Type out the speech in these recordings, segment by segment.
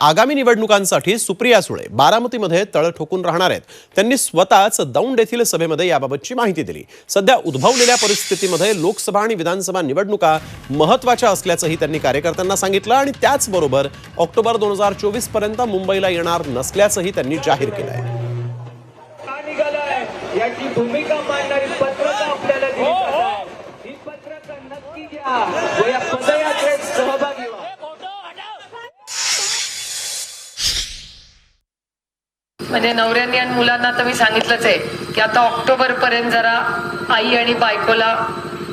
आगामी निवडणुकांसाठी सुप्रिया सुळे बारामतीमध्ये तळ ठोकून राहणार आहेत. त्यांनी स्वतःच दौंड येथील सभेमध्ये याबाबतची माहिती दिली. सध्या उद्भवलेल्या परिस्थितीमध्ये लोकसभा आणि विधानसभा निवडणुका महत्त्वाच्या असल्याचंही त्यांनी कार्यकर्त्यांना सांगितलं आणि त्याचबरोबर ऑक्टोबर दोन हजार चोवीसपर्यंत मुंबईला येणार नसल्याचंही त्यांनी जाहीर केलं आहे याची भूमिका मांडणारी पत्रक आपल्याला दिली ही पत्रक नक्की घ्या. म्हणजे नवऱ्यांनी आणि मुलांना तर मी सांगितलंच आहे की आता ऑक्टोबर पर्यंत जरा आई आणि बायकोला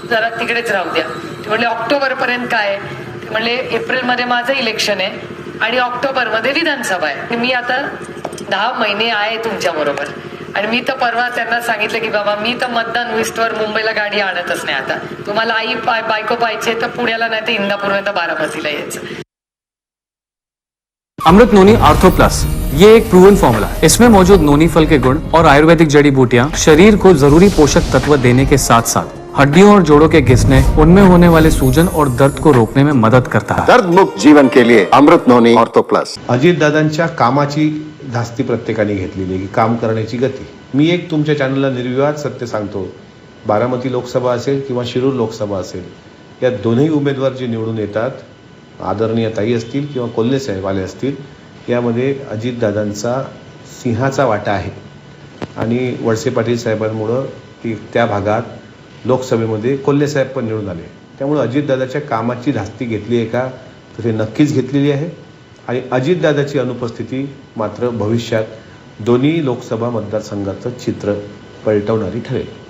जरा तिकडेच राहू द्या. ते म्हणले ऑक्टोबर पर्यंत काय? आहे? ते म्हणले एप्रिलमध्ये माझं इलेक्शन आहे आणि ऑक्टोबरमध्ये विधानसभा आहे. मी आता दहा महिने आहे तुमच्या बरोबर. आणि मी तर परवा त्यांना सांगितलं की बाबा मी तर मतदान विस्तवर मुंबईला गाडी आणतच नाही आता. तुम्हाला आई पाय बायको पाहिजे तर पुण्याला नाही तर इंदापूर तर बारामतीला यायचं. अमृत नोनी आर्थो प्लस ये एक प्रूवन फॉर्मूला है। इसमें मौजूद नोनी फल के गुण और आयुर्वेदिक जड़ी बूटियाँ शरीर को जरूरी पोषक तत्व देने के साथ साथ हड्डियों और जोड़ों के घिसने उनमें होने वाले सूजन और दर्द को रोकने में मदद करता है। दर्द मुक्त जीवन के लिए अमृत नोनी ऑर्थो प्लस। अजितदादांच्या कामाची धास्ती प्रत्येकाने घेतलेली आहे की काम करण्याची गती. मी एक तुमच्या चॅनलला निर्विवाद सत्य सांगतो. बारामती लोकसभा असेल किंवा शिरूर लोकसभा असेल या दोन्ही उमेदवार जे निवडून येतात आदरणीय ताई असतील किंवा कोल्हे साहेबवाले असतील यामध्ये अजितदादांचा सिंहाचा वाटा आहे. आणि वळसे पाटील साहेबांमुळं ती त्या भागात लोकसभेमध्ये कोल्हेसाहेब पण निवडून आले. त्यामुळं अजितदादाच्या कामाची धास्ती घेतली आहे का तर हे नक्कीच घेतलेली आहे. आणि अजितदादाची अनुपस्थिती मात्र भविष्यात दोन्ही लोकसभा मतदारसंघाचं चित्र पलटवणारी ठरेल.